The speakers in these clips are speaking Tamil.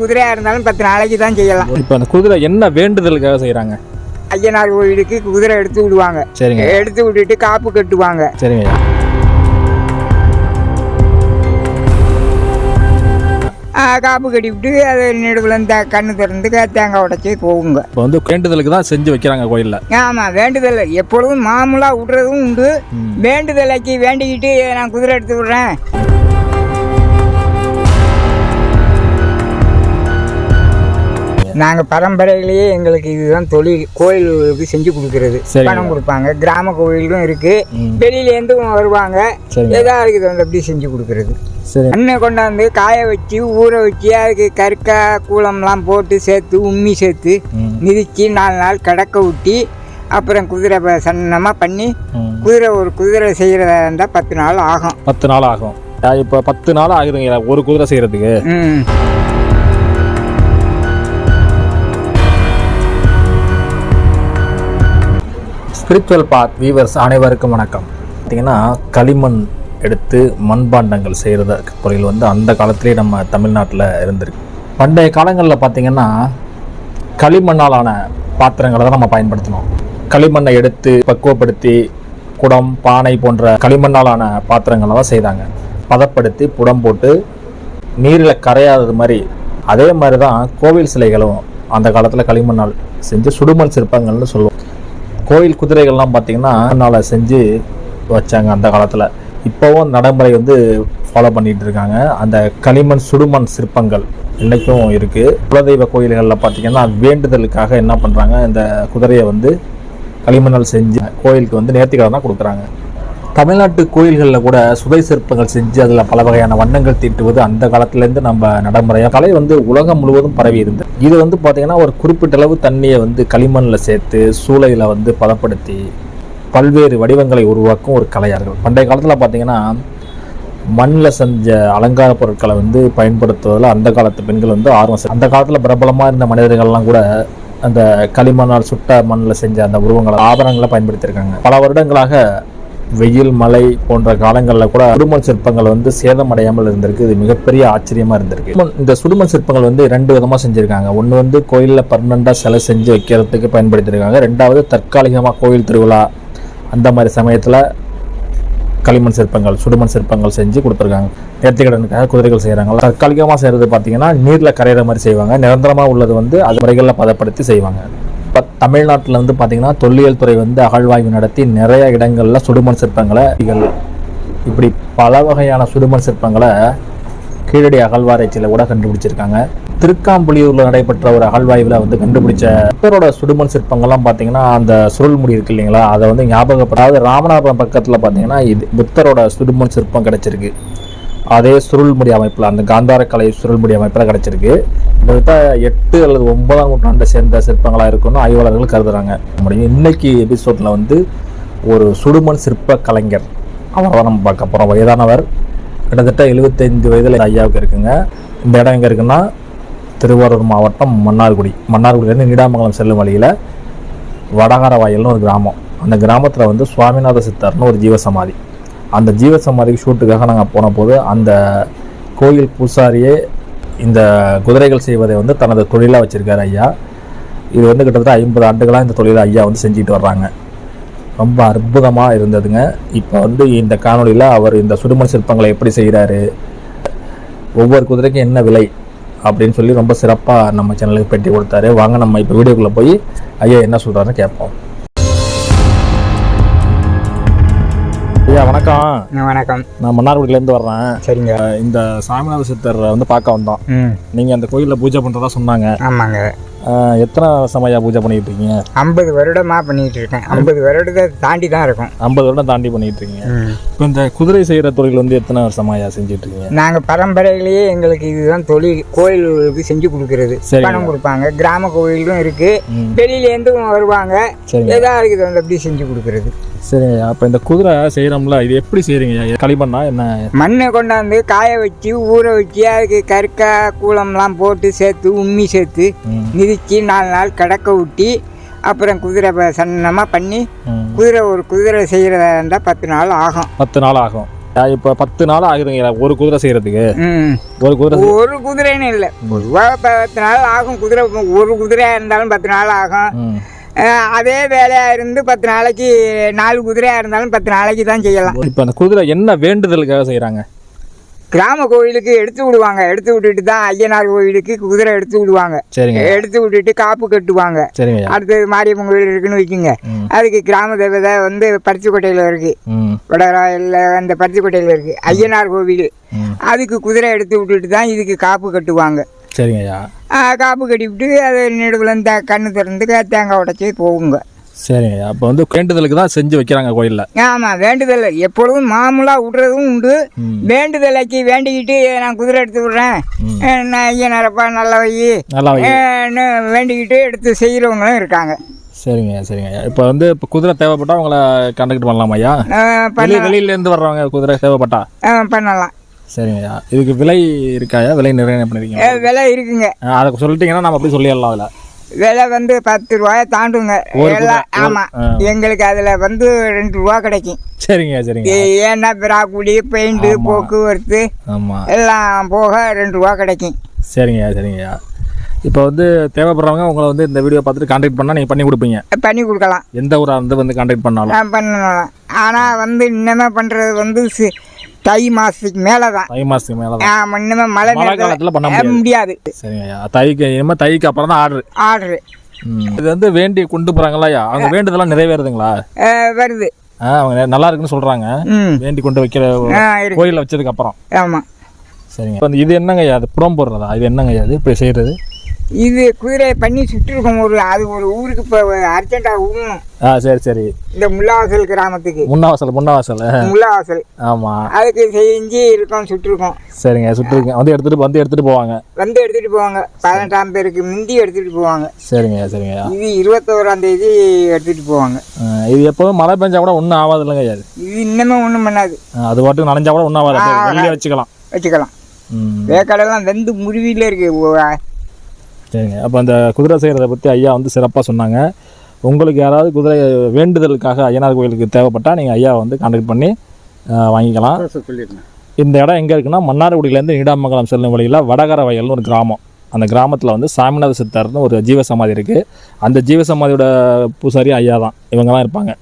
குதிரையாக இருந்தாலும் பத்து நாளைக்கு தான் செய்யலாம். இப்போ அந்த குதிரை என்ன வேண்டுதலுக்காக செய்கிறாங்க ஐயனார் கோயிலுக்கு குதிரை எடுத்து விடுவாங்க. சரிங்க. எடுத்து விட்டுட்டு காப்பு கட்டுவாங்க. சரிங்க காப்பு கட்டி விட்டு அது நெடுவில் இந்த கண்ணு திறந்து தேங்காய் உடைச்சி போகுங்க. இப்போ வந்து வேண்டுதலுக்கு தான் செஞ்சு வைக்கிறாங்க கோயிலில். ஆமாம் வேண்டுதல். எப்பொழுதும் மாமூலாக விடுறதும் உண்டு. வேண்டுதலைக்கு வேண்டிக்கிட்டு நான் குதிரை எடுத்து விடுறேன். நாங்கள் பரம்பரையிலேயே எங்களுக்கு இதுதான் தொழில் கோயிலுக்கு செஞ்சு கொடுக்கறது. பணம் கொடுப்பாங்க. கிராம கோயிலும் இருக்கு. வெளியிலேருந்தும் வருவாங்க. சரிங்க. ஏதாவது அதுக்கு தகுந்தபடி செஞ்சு கொடுக்கறது. அண்ணன் கொண்டாந்து காய வச்சு ஊற வச்சு அதுக்கு கற்கா கூளம்லாம் போட்டு சேர்த்து உம்மி சேர்த்து மிதித்து நாலு நாள் கடக்க விட்டி அப்புறம் குதிரை சன்னமாக பண்ணி குதிரை ஒரு குதிரை செய்கிறதா இருந்தால் பத்து நாள் ஆகும். பத்து நாள் ஆகும். இப்போ பத்து நாள் ஆகுதுங்க ஒரு குதிரை செய்கிறதுக்கு ஸ்பிரிச்சுவல் பாத் வீவர்ஸ் அனைவருக்கும் வணக்கம். பார்த்தீங்கன்னா களிமண் எடுத்து மண்பாண்டங்கள் செய்கிறத தொழில் வந்து அந்த காலத்திலே நம்ம தமிழ்நாட்டில் இருந்திருக்கு. பண்டைய காலங்களில் பார்த்திங்கன்னா களிமண்ணாலான பாத்திரங்களை தான் நம்ம பயன்படுத்தினோம். களிமண்ணை எடுத்து பக்குவப்படுத்தி குடம் பானை போன்ற களிமண்ணாலான பாத்திரங்களை தான் செய்தாங்க. பதப்படுத்தி புடம் போட்டு நீரில் கரையாதது மாதிரி அதே மாதிரி தான் கோவில் சிலைகளும் அந்த காலத்தில் களிமண்ணால் செஞ்சு சுடுமண் சிற்பங்கள்னு சொல்லுவோம். கோயில் குதிரைகள்லாம் பார்த்தீங்கன்னா நாளை செஞ்சு வச்சாங்க அந்த காலத்தில். இப்போவும் நடைமுறை வந்து ஃபாலோ பண்ணிட்டு இருக்காங்க. அந்த களிமண் சுடுமண் சிற்பங்கள் இன்றைக்கும் இருக்குது குலதெய்வ கோயில்களில் பார்த்தீங்கன்னா வேண்டுதலுக்காக என்ன பண்ணுறாங்க இந்த குதிரையை வந்து களிமண்ணால் செஞ்சு கோயிலுக்கு வந்து நேர்த்திக்கடனாக கொடுக்குறாங்க. தமிழ்நாட்டு கோயில்களில் கூட சுதை சிற்பங்கள் செஞ்சு அதில் பல வகையான வண்ணங்கள் தீட்டுவது அந்த காலத்துலேருந்து நம்ம நடைமுறையாக கலை வந்து உலகம் முழுவதும் பரவி இருந்தது இது வந்து பார்த்திங்கன்னா ஒரு குறிப்பிட்ட அளவு தண்ணியை வந்து களிமண்ணில் சேர்த்து சூளையில் வந்து பதப்படுத்தி பல்வேறு வடிவங்களை உருவாக்கும் ஒரு கலையார்கள் பண்டைய காலத்தில் பார்த்தீங்கன்னா மண்ணில் செஞ்ச அலங்கார பொருட்களை வந்து பயன்படுத்துவதில் அந்த காலத்து பெண்கள் வந்து ஆர்வம் அந்த காலத்தில் பிரபலமாக இருந்த மனிதர்கள்லாம் கூட அந்த களிமண்ணால் சுட்ட மண்ணில் செஞ்ச அந்த உருவங்களை ஆபரணங்களை பயன்படுத்தியிருக்காங்க. பல வருடங்களாக வெயில் மழை போன்ற காலங்களில் கூட சுடுமண் சிற்பங்கள் வந்து சேதமடையாமல் இருந்திருக்கு. இது மிகப்பெரிய ஆச்சரியமாக இருந்திருக்கு. இந்த சுடுமண் சிற்பங்கள் வந்து ரெண்டு விதமாக செஞ்சுருக்காங்க. ஒன்று வந்து கோயிலில் பர்மனண்டாக சிலை செஞ்சு வைக்கிறதுக்கு பயன்படுத்தியிருக்காங்க ரெண்டாவது தற்காலிகமாக கோயில் திருவிழா. அந்த மாதிரி சமயத்தில் களிமண் சிற்பங்கள் சுடுமண் சிற்பங்கள் செஞ்சு கொடுத்துருக்காங்க. நேர்த்திக்கடனுக்காக குதிரைகள் செய்கிறாங்க தற்காலிகமாக செய்கிறது பார்த்தீங்கன்னா நீரில் கரையிற மாதிரி செய்வாங்க. நிரந்தரமாக உள்ளது வந்து அது முறைகளில் பதப்படுத்தி செய்வாங்க. இப்போ தமிழ்நாட்டில் வந்து பார்த்தீங்கன்னா தொல்லியல் துறை வந்து அகழ்வாய்வு நடத்தி நிறைய இடங்களில் சுடுமண் சிற்பங்களை இப்படி பல வகையான சுடுமண் சிற்பங்களை கீழடி அகழ்வாராய்ச்சியில் கூட கண்டுபிடிச்சிருக்காங்க. திருக்காம்புலியூரில் நடைபெற்ற ஒரு அகழ்வாய்வில் வந்து கண்டுபிடிச்ச புத்தரோட சுடுமண் சிற்பங்கள்லாம் பார்த்தீங்கன்னா அந்த சுருள் முடி இருக்கு இல்லைங்களா அதை வந்து ஞாபகப்படாத ராமநாதபுரம் பக்கத்தில் பார்த்தீங்கன்னா இது புத்தரோட சுடுமண் சிற்பம் கிடச்சிருக்கு. அதே சுருள்முடி அமைப்பில் அந்த காந்தார கலை சுருள்முடி அமைப்பில் கிடச்சிருக்கு. கிட்டத்தட்ட எட்டு அல்லது ஒன்பதாம் நூற்றாண்டை சேர்ந்த சிற்பங்களாக இருக்கும்னு ஆய்வாளர்கள் கருதுகிறாங்க முடியும் இன்னைக்கு எபிசோடில் வந்து ஒரு சுடுமண் சிற்ப கலைஞர் அவரை தான் நம்ம பார்க்க போகிறோம் வயதானவர் கிட்டத்தட்ட எழுபத்தைந்து வயதில் ஐயாவுக்கு இருக்குங்க. இந்த இடம் எங்கே இருக்குன்னா திருவாரூர் மாவட்டம் மன்னார்குடி. மன்னார்குடியிலேருந்து நீடாமங்கலம் செல்லும் வழியில் வடகார வாயில்னு ஒரு கிராமம். அந்த கிராமத்தில் வந்து சுவாமிநாத சித்தர்னு ஒரு ஜீவசமாதி. அந்த ஜீவசமாதிக்கு ஷூட்டுக்காக நாங்கள் போன போது அந்த கோயில் பூசாரியே இந்த குதிரைகள் செய்வதை வந்து தனது தொழிலாக வச்சுருக்காரு ஐயா. இது வந்து கிட்டத்தட்ட ஐம்பது ஆண்டுகளாக இந்த தொழிலை ஐயா வந்து செஞ்சுட்டு வர்றாங்க. ரொம்ப அற்புதமாக இருந்ததுங்க. இப்போ வந்து இந்த காணொளியில் அவர் இந்த சுடுமண் சிற்பங்களை எப்படி செய்கிறாரு ஒவ்வொரு குதிரைக்கும் என்ன விலை அப்படின்னு சொல்லி ரொம்ப சிறப்பாக நம்ம சேனலுக்கு பேட்டி கொடுத்தாரு. வாங்க நம்ம இப்போ வீடியோக்குள்ளே போய் ஐயா என்ன சொல்கிறாருன்னு கேட்போம். ஐயா வணக்கம். வணக்கம். நான் மன்னார்குடியிலேருந்து வர்றேன். சரிங்க. இந்த சாமிநாத சித்தர் வந்து பார்க்க வந்தோம். நீங்கள் அந்த கோயிலில் பூஜை பண்ணுறதா சொன்னாங்க. ஆமாங்க. எத்தனை வருஷமாயா பூஜை பண்ணிட்டு இருக்கீங்க ஐம்பது வருடமாக பண்ணிகிட்டு இருக்கேன் ஐம்பது வருடத்தை தாண்டி தான் இருக்கும். ஐம்பது வருடம் தாண்டி பண்ணிட்டு இருக்கீங்க இப்போ இந்த குதிரை செய்கிற தொழில் வந்து எத்தனை வருஷமாயா செஞ்சுட்டு இருக்கீங்க நாங்கள் பரம்பரையிலேயே எங்களுக்கு இதுதான் தொழில் கோயிலுக்கு செஞ்சு கொடுக்கறது. பணம் கொடுப்பாங்க. கிராம கோயிலும் இருக்கு. வெளியிலேருந்தும் வருவாங்க. சரிங்க. ஏதாவது அதுக்கு தகுந்தபடி செஞ்சு கொடுக்கறது. சரிங்க. அப்போ இந்த குதிரை செய்கிறோம்ல இது எப்படி செய்கிறீங்க? களிமண்ணா என்ன? மண்ணை கொண்டாந்து காய வச்சு ஊற வச்சு அதுக்கு கற்கா கூளம்லாம் போட்டு சேர்த்து உம்மி சேர்த்து மிதித்து நாலு நாள் கடக்க விட்டி அப்புறம் குதிரை ப- சன்னமாக பண்ணி. குதிரை ஒரு குதிரை செய்கிறதா இருந்தால் பத்து நாள் ஆகும். பத்து நாள் ஆகும். இப்போ பத்து நாள் ஆகுதுங்க ஒரு குதிரை செய்யறதுக்கு? ம். ஒரு குதிரை ஒரு குதிரைன்னு இல்லை பொதுவாக பத்து நாள் ஆகும் குதிரை ஒரு குதிரையாக இருந்தாலும் பத்து நாள் ஆகும். ம். அஹ் அதே வேலையாக இருந்து பத்து நாளைக்கு நாலு குதிரையாக இருந்தாலும் பத்து நாளைக்கு தான் செய்யலாம். இப்போ அந்த குதிரை என்ன வேண்டுதலுக்காக செய்கிறாங்க கிராம கோயிலுக்கு எடுத்து விடுவாங்க. எடுத்து விட்டுட்டு தான் ஐயனார் கோயிலுக்கு குதிரை எடுத்து விடுவாங்க. சரிங்க. எடுத்து விட்டுட்டு காப்பு கட்டுவாங்க. சரிங்க அடுத்தது மாரியம்மன் கோயில் இருக்குன்னு வச்சுங்க ம். அதுக்கு கிராம தேவதை வந்து பருத்திக்கோட்டையில் இருக்கு. வடராயில் அந்த பருத்திக்கோட்டையில் இருக்கு. ஐயனார் கோவில். அதுக்கு குதிரை எடுத்து விட்டுட்டு தான் இதுக்கு காப்பு கட்டுவாங்க. சரிங்க ஐயா. ஆ, காப்பு கட்டிவிட்டு அது நெடுவில் இந்த கண்ணு திறந்து தேங்காய் உடச்சி போகுங்க. சரிங்க ஐயா அப்போ வந்து வேண்டுதலுக்கு தான் செஞ்சு வைக்கிறாங்க கோயிலில். ஆமாம் வேண்டுதல். எப்பொழுதும் மாமூலாக விடுறதும் உண்டு. வேண்டுதலைக்கு வேண்டிக்கிட்டு நான் குதிரை எடுத்து விட்றேன். நான் ஐயனாரப்பா நல்ல வை. நல்லா வேண்டிக்கிட்டு எடுத்து செய்கிறவங்களும் இருக்காங்க. சரிங்க ஐயா சரிங்க. ஐயா இப்போ வந்து இப்போ குதிரை தேவைப்பட்டா உங்களை கான்டாக்ட் பண்ணலாமா ஐயா. வெளியிலேருந்து வர்றவங்க குதிரை தேவைப்பட்டா? பண்ணலாம். சரிங்க ஐயா. இதுக்கு விலை இருக்காயா? விலை நிர்ணயம் பண்ணிருக்கீங்க விலை இருக்குங்க. அதை சொல்லிட்டீங்கன்னா நம்ம அப்படி சொல்லிடலாம் அதில். விலை வந்து பத்து ரூபாய தாண்டுங்க. ஆமாம். எங்களுக்கு அதில் வந்து ரெண்டு ரூபா கிடைக்கும். சரிங்க சரிங்க. ஏன்னா பிராக்குடி பெயிண்ட்டு போக்குவரத்து எல்லாம் போக ரெண்டு ரூபா கிடைக்கும். சரிங்க ஐயா சரிங்க. ஐயா இப்போ வந்து தேவைப்படுறவங்க உங்களை வந்து இந்த வீடியோ பார்த்துட்டு கான்டாக்ட் பண்ணால் நீங்கள் பண்ணி கொடுப்பீங்க. பண்ணி கொடுக்கலாம். எந்த ஊராக இருந்து வந்து கான்டாக்ட் பண்ணாலும். பண்ணலாம். ஆனால் வந்து இன்னமே பண்ணுறது வந்து தை மாதத்துக்கு மேலே தான் தை மாதத்துக்கு மேலே தான் ஆமாம் இன்னமே மழை மழை காலத்துல பண்ண நேரத்தில் முடியாது. சரிங்க தைக்கு இனிமேல் தைக்கு அப்புறம் தான் ஆர்டர். ஆர்டரு. இது வந்து வேண்டி கொண்டு போகிறாங்களா அவங்க வேண்டுதெல்லாம் நிறைவேறுதுங்களா? வருது. அவங்க நல்லா இருக்குன்னு சொல்கிறாங்க வேண்டி கொண்டு வைக்கிற கோயிலில் வச்சதுக்கு அப்புறம். ஆமாம் சரிங்க. இப்போ இது என்னங்க ஐயா? அது புறம் போடுறதா இது என்னங்க ஐயா? இது இப்படி செய்கிறது இது குதிரை பண்ணி சுற்றிருக்கோம் ஒரு அது ஒரு ஊருக்கு இப்போ அர்ஜென்ட்டாக விடணும் ஆ சரி சரி. இந்த முல்லாவாசல் கிராமத்துக்கு. முன்னவாசல் முன்னவாசல் முல்லாவாசல் ஆமாம் அதுக்கு செஞ்சு இருக்கோம் சுற்றிருக்கோம் சரிங்க சுற்றுருங்க வந்து எடுத்துகிட்டு வந்து எடுத்துகிட்டு போவாங்க. வந்து எடுத்துகிட்டு போவாங்க. பதினெட்டாம் பேருக்கு முந்தி எடுத்துகிட்டு போவாங்க. சரிங்க சரிங்க. இது இருபத்தோராம் தேதி எடுத்துகிட்டு போவாங்க. இது எப்போதும் மழை பெஞ்சா கூட ஒன்றும் ஆகாது இல்லைங்க இது இது இன்னமே ஒன்றும் பண்ணாது. அது பாட்டுக்கு நனைஞ்சா கூட ஒன்றும் ஆகாது. வெளியே வச்சுக்கலாம். வச்சுக்கலாம். வேக்காடெல்லாம் வெந்து முருவியில் இருக்கு. ஓ- சரிங்க. அப்போ அந்த குதிரை செய்கிறத பற்றி ஐயா வந்து சிறப்பாக சொன்னாங்க. உங்களுக்கு யாராவது குதிரை வேண்டுதலுக்காக ஐயனார் கோயிலுக்கு தேவைப்பட்டால் நீங்கள் ஐயா வந்து கான்டாக்ட் பண்ணி வாங்கிக்கலாம். இந்த இடம் எங்கே இருக்குன்னா மன்னார்குடியிலேருந்து நீடாமங்கலம் செல்லும் வழியில் வடகர வயல்னு ஒரு கிராமம். அந்த கிராமத்தில் வந்து சாமிநாத சித்தர்னு ஒரு ஜீவசமாதி இருக்குது அந்த ஜீவசமாதியோட பூசாரி ஐயா தான். இவங்க தான் இருப்பாங்க.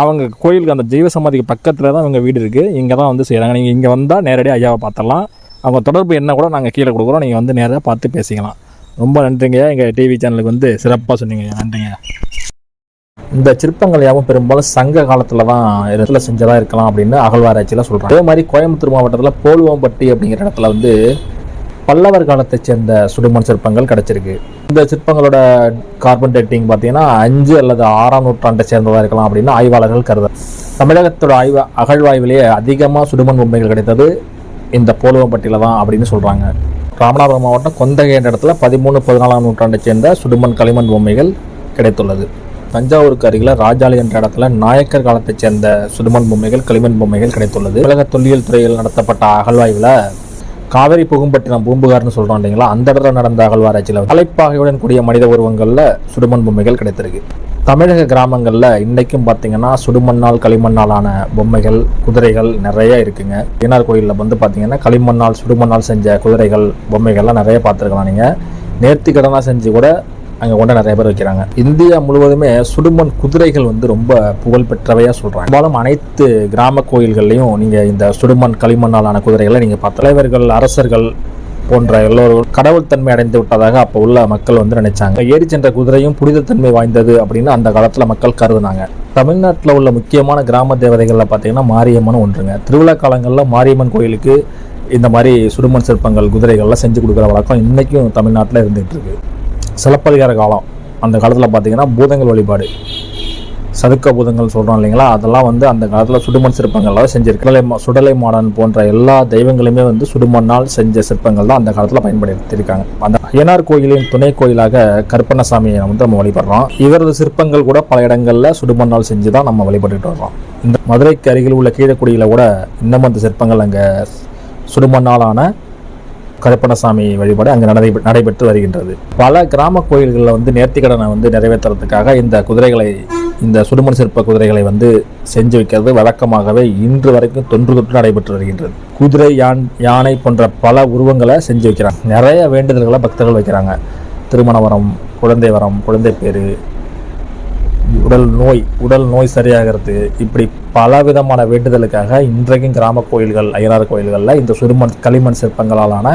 அவங்க கோயிலுக்கு அந்த ஜீவசமாதிக்கு பக்கத்தில் தான் இவங்க வீடு இருக்குது இங்கே தான் வந்து செய்கிறாங்க நீங்கள் இங்கே வந்தால் நேரடியாக ஐயாவை பார்த்துடலாம். அவங்க தொடர்பு என்ன கூட நாங்கள் கீழே கொடுக்குறோம். நீங்கள் வந்து நேராக பார்த்து பேசிக்கலாம். ரொம்ப நன்றிங்க. எங்கள் டிவி சேனலுக்கு வந்து சிறப்பாக சொன்னீங்க. நன்றிங்க. இந்த சிற்பங்கள் யாவும் பெரும்பாலும் சங்க காலத்தில் தான் இடத்துல செஞ்சதாக இருக்கலாம் அப்படின்னு அகழ்வாராய்ச்சியில் சொல்கிறாங்க அதே மாதிரி கோயம்புத்தூர் மாவட்டத்தில் போலுவம்பட்டி அப்படிங்கிற இடத்துல வந்து பல்லவர் காலத்தை சேர்ந்த சுடுமண் சிற்பங்கள் கிடச்சிருக்கு. இந்த சிற்பங்களோட கார்பன் டேட்டிங் பார்த்தீங்கன்னா அஞ்சு அல்லது ஆறாம் நூற்றாண்டை சேர்ந்ததாக இருக்கலாம் அப்படின்னு ஆய்வாளர்கள் கருத தமிழகத்தோட ஆய்வு அகழ்வாய்விலேயே அதிகமாக சுடுமண் பொம்மைகள் கிடைத்தது இந்த போலுவம்பட்டியில் தான் அப்படின்னு சொல்கிறாங்க ராமநாதபுரம் மாவட்டம் கொந்தகை என்ற இடத்துல பதிமூணு பதினாலாம் நூற்றாண்டை சேர்ந்த சுடுமண் களிமண் பொம்மைகள் கிடைத்துள்ளது. தஞ்சாவூருக்கு அருகில் ராஜாளி என்ற இடத்துல நாயக்கர் காலத்தைச் சேர்ந்த சுடுமண் பொம்மைகள் களிமண் பொம்மைகள் கிடைத்துள்ளது. உலக தொல்லியல் துறையில் நடத்தப்பட்ட அகழ்வாய்வில் காவிரி புகும்பட்டினம் பூம்புகார்னு சொல்றோம் இல்லைங்களா? அந்த இடத்துல நடந்த அகழ்வாராய்ச்சியில் தலைப்பாகையுடன் கூடிய மனித உருவங்களில் சுடுமண் பொம்மைகள் கிடைத்திருக்கு. தமிழக கிராமங்களில் இன்றைக்கும் பார்த்தீங்கன்னா சுடுமண்ணால் களிமண்ணாலான பொம்மைகள் குதிரைகள் நிறைய இருக்குங்க. ஏனார் கோயிலில் வந்து பார்த்தீங்கன்னா களிமண்ணால் சுடுமண்ணால் செஞ்ச குதிரைகள் பொம்மைகள்லாம் நிறைய பார்த்துருக்கலாம் நீங்கள் நேர்த்திக்கடனாக செஞ்சு கூட அங்கே கொண்டு நிறைய பேர் வைக்கிறாங்க. இந்தியா முழுவதுமே சுடுமண் குதிரைகள் வந்து ரொம்ப புகழ் பெற்றவையாக சொல்கிறாங்க பெரும்பாலும் அனைத்து கிராம கோயில்கள்லையும் நீங்கள் இந்த சுடுமண் களிமண்ணாலான குதிரைகளை நீங்கள் பார்த்து தலைவர்கள் அரசர்கள் போன்ற எல்லோரும் கடவுள் தன்மை அடைந்து விட்டதாக அப்போ உள்ள மக்கள் வந்து நினைச்சாங்க. ஏறி சென்ற குதிரையும் புனிதத்தன்மை வாய்ந்தது அப்படின்னு அந்த காலத்தில் மக்கள் கருதுனாங்க. தமிழ்நாட்டில் உள்ள முக்கியமான கிராம தேவதைகளில் பார்த்தீங்கன்னா மாரியம்மன் ஒன்றுங்க. திருவிழா காலங்களில் மாரியம்மன் கோயிலுக்கு இந்த மாதிரி சுடுமண் சிற்பங்கள் குதிரைகள்லாம் செஞ்சு கொடுக்குற வழக்கம் இன்றைக்கும் தமிழ்நாட்டில் இருந்துகிட்டு இருக்கு. சிலப்பதிகார காலம். அந்த காலத்தில் பார்த்தீங்கன்னா பூதங்கள் வழிபாடு. சதுக்க பூதங்கள் சொல்கிறோம் இல்லைங்களா? அதெல்லாம் வந்து அந்த காலத்தில் சுடுமண் சிற்பங்கள்லாம் செஞ்சிருக்கு. சுடலை மா- சுடலை மாடன் போன்ற எல்லா தெய்வங்களுமே வந்து சுடுமண்ணால் செஞ்ச சிற்பங்கள் தான் அந்த காலத்தில் பயன்படுத்தியிருக்காங்க. அந்த ஐயனார் கோயிலின் துணை கோயிலாக கருப்பண்ணசாமியை வந்து நம்ம வழிபடுறோம். இவரது சிற்பங்கள் கூட பல இடங்களில் சுடுமண்ணால் செஞ்சு தான் நம்ம வழிபட்டுட்டு வர்றோம். இந்த மதுரைக்கு அருகில் உள்ள கீழக்குடியில் கூட இன்னமும் அந்த சிற்பங்கள் அங்கே சுடுமண்ணாலான கருப்பணசாமி வழிபாடு அங்கே நடை நடைபெற்று வருகின்றது. பல கிராம கோயில்களில் வந்து நேர்த்திக்கடனை வந்து நிறைவேற்றுறதுக்காக இந்த குதிரைகளை இந்த சுடுமண் சிற்ப குதிரைகளை வந்து செஞ்சு வைக்கிறது வழக்கமாகவே இன்று வரைக்கும் தொன்று தொற்று நடைபெற்று வருகின்றது. குதிரை யான் யானை போன்ற பல உருவங்களை செஞ்சு வைக்கிறாங்க. நிறைய வேண்டுதல்களை பக்தர்கள் வைக்கிறாங்க. திருமண வரம் குழந்தை வரம் குழந்தை பேரு உடல் நோய் உடல் நோய் சரியாகிறது இப்படி பல விதமான வேண்டுதலுக்காக இன்றைக்கும் கிராம கோயில்கள் ஐயனார் கோயில்களில் இந்த சுடுமண் களிமண் சிற்பங்களாலான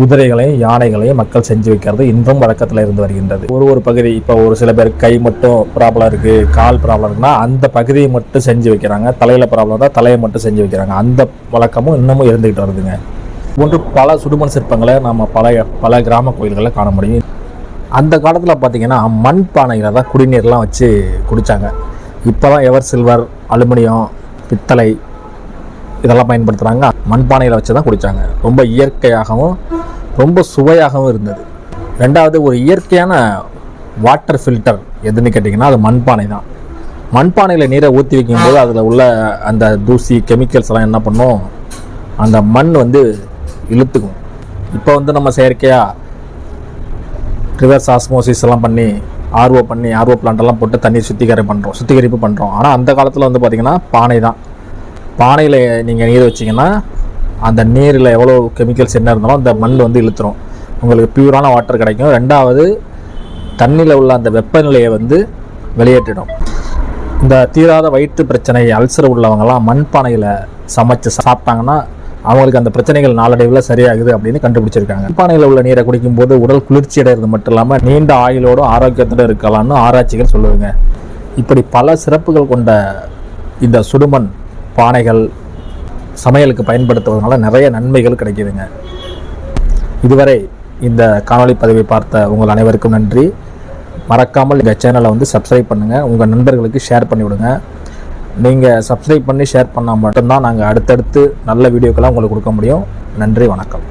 குதிரைகளையும் யானைகளையும் மக்கள் செஞ்சு வைக்கிறது இன்றும் வழக்கத்தில் இருந்து வருகின்றது. ஒரு ஒரு பகுதி இப்போ ஒரு சில பேர் கை மட்டும் ப்ராப்ளம் இருக்குது கால் ப்ராப்ளம் இருக்குன்னா அந்த பகுதியை மட்டும் செஞ்சு வைக்கிறாங்க. தலையில் ப்ராப்ளம் தான் தலையை மட்டும் செஞ்சு வைக்கிறாங்க. அந்த வழக்கமும் இன்னமும் இருந்துகிட்டு வருதுங்க. போன்று பல சுடுமண் சிற்பங்களை நம்ம பல பல கிராம கோயில்களில் காண முடியும். அந்த காலத்தில் பார்த்தீங்கன்னா மண் பானையில் தான் குடிநீர்லாம் வச்சு குடித்தாங்க இப்போ தான் எவர் சில்வர் அலுமினியம் பித்தளை இதெல்லாம் பயன்படுத்துகிறாங்க மண்பானையில் வச்சு தான் குடித்தாங்க ரொம்ப இயற்கையாகவும் ரொம்ப சுவையாகவும் இருந்தது. ரெண்டாவது ஒரு இயற்கையான வாட்டர் ஃபில்டர் எதுன்னு கேட்டிங்கன்னா அது மண்பானை தான். மண்பானையில் நீரை ஊற்றி வைக்கும்போது அதில் உள்ள அந்த தூசி கெமிக்கல்ஸ் எல்லாம் என்ன பண்ணும்? அந்த மண் வந்து இழுத்துக்கும். இப்போ வந்து நம்ம செயற்கையாக ரிவர்ஸ் ஆஸ்மோசிஸ் எல்லாம் பண்ணி ஆர்ஓ பண்ணி ஆர்ஓ எல்லாம் போட்டு தண்ணீர் சுத்திகரி பண்ணுறோம் சுத்திகரிப்பு பண்ணுறோம் ஆனால் அந்த காலத்தில் வந்து பார்த்திங்கன்னா பானை தான். பானையில் நீங்கள் நீர் வச்சிங்கன்னா அந்த நீரில் எவ்வளோ கெமிக்கல்ஸ் என்ன இருந்தாலும் அந்த மண் வந்து இழுத்துரும். உங்களுக்கு பியூரான வாட்டர் கிடைக்கும். ரெண்டாவது தண்ணியில் உள்ள அந்த வெப்பநிலையை வந்து வெளியேற்றிடும். இந்த தீராத வயிற்று பிரச்சனை அல்சர் உள்ளவங்கலாம் மண்பானையில் சமைச்சு சாப்பிட்டாங்கன்னா அவங்களுக்கு அந்த பிரச்சனைகள் நாளடைவில் சரியாகுது அப்படின்னு கண்டுபிடிச்சிருக்காங்க. பானையில் உள்ள நீரை குடிக்கும்போது உடல் குளிர்ச்சி அடைகிறது மட்டும் இல்லாமல் நீண்ட ஆயுளோடும் ஆரோக்கியத்தோடு இருக்கலாம்னு ஆராய்ச்சிகள் சொல்லுவாங்க இப்படி பல சிறப்புகள் கொண்ட இந்த சுடுமண் பானைகள் சமையலுக்கு பயன்படுத்துவதனால நிறைய நன்மைகள் கிடைக்குதுங்க. இதுவரை இந்த காணொளி பதிவை பார்த்த உங்கள் அனைவருக்கும் நன்றி. மறக்காமல் இந்த சேனலை வந்து சப்ஸ்கிரைப் பண்ணுங்கள் உங்கள் நண்பர்களுக்கு ஷேர் பண்ணிவிடுங்க. நீங்கள் சப்ஸ்கிரைப் பண்ணி ஷேர் பண்ணால் மட்டும்தான் நாங்கள் அடுத்தடுத்து நல்ல வீடியோக்கெல்லாம் உங்களுக்கு கொடுக்க முடியும். நன்றி வணக்கம்.